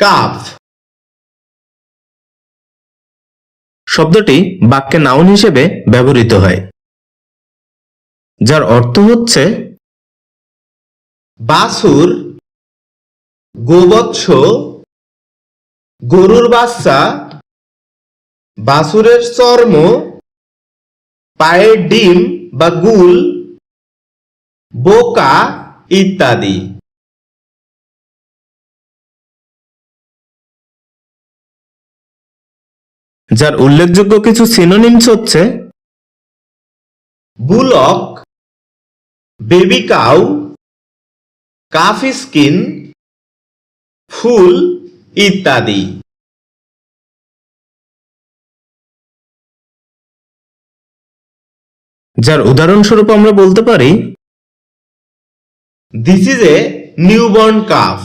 Calf. শব্দটি বাক্যে noun হিসেবে ব্যবহৃত হয়, যার অর্থ হচ্ছে বাছুর, গোবৎস, গরুর বাচ্চা, বাছুরের চর্ম, পায়ের ডিম বা গুল, বোকা ইত্যাদি। যার উল্লেখযোগ্য কিছু সিনোনিমস হচ্ছে bullock baby cow calf skin full ইত্যাদি। যার উদাহরণস্বরূপ আমরা বলতে পারি this is a newborn calf